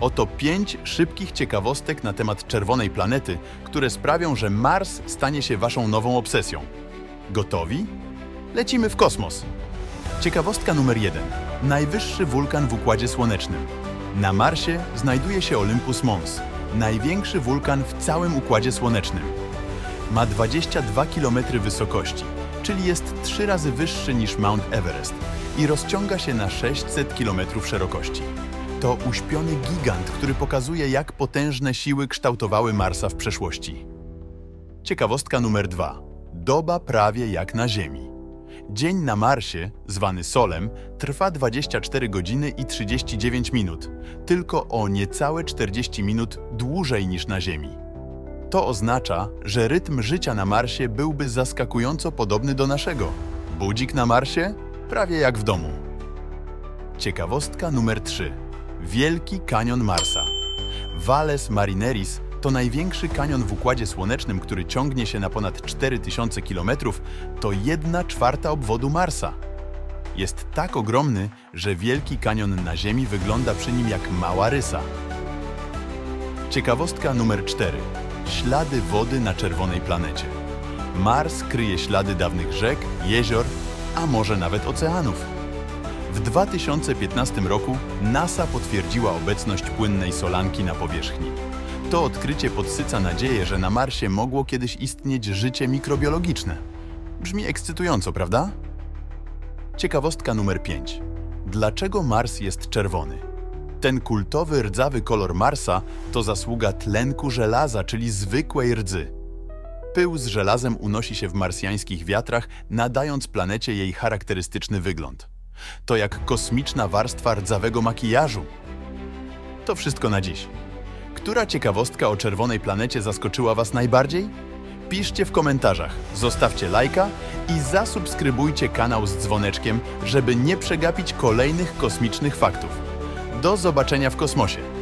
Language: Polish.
Oto pięć szybkich ciekawostek na temat czerwonej planety, które sprawią, że Mars stanie się waszą nową obsesją. Gotowi? Lecimy w kosmos. Ciekawostka numer jeden. Najwyższy wulkan w Układzie Słonecznym. Na Marsie znajduje się Olympus Mons, największy wulkan w całym Układzie Słonecznym. Ma 22 km wysokości, czyli jest trzy razy wyższy niż Mount Everest i rozciąga się na 600 km szerokości. To uśpiony gigant, który pokazuje, jak potężne siły kształtowały Marsa w przeszłości. Ciekawostka numer dwa. Doba prawie jak na Ziemi. Dzień na Marsie, zwany Solem, trwa 24 godziny i 39 minut, tylko o niecałe 40 minut dłużej niż na Ziemi. To oznacza, że rytm życia na Marsie byłby zaskakująco podobny do naszego. Budzik na Marsie? Prawie jak w domu. Ciekawostka numer 3. Wielki Kanion Marsa. Valles Marineris to największy kanion w Układzie Słonecznym, który ciągnie się na ponad 4000 km, to 1 czwarta obwodu Marsa. Jest tak ogromny, że Wielki Kanion na Ziemi wygląda przy nim jak mała rysa. Ciekawostka numer 4. Ślady wody na czerwonej planecie. Mars kryje ślady dawnych rzek, jezior, a może nawet oceanów. W 2015 roku NASA potwierdziła obecność płynnej solanki na powierzchni. To odkrycie podsyca nadzieję, że na Marsie mogło kiedyś istnieć życie mikrobiologiczne. Brzmi ekscytująco, prawda? Ciekawostka numer 5. Dlaczego Mars jest czerwony? Ten kultowy rdzawy kolor Marsa to zasługa tlenku żelaza, czyli zwykłej rdzy. Pył z żelazem unosi się w marsjańskich wiatrach, nadając planecie jej charakterystyczny wygląd. To jak kosmiczna warstwa rdzawego makijażu. To wszystko na dziś. Która ciekawostka o czerwonej planecie zaskoczyła Was najbardziej? Piszcie w komentarzach, zostawcie lajka i zasubskrybujcie kanał z dzwoneczkiem, żeby nie przegapić kolejnych kosmicznych faktów. Do zobaczenia w kosmosie.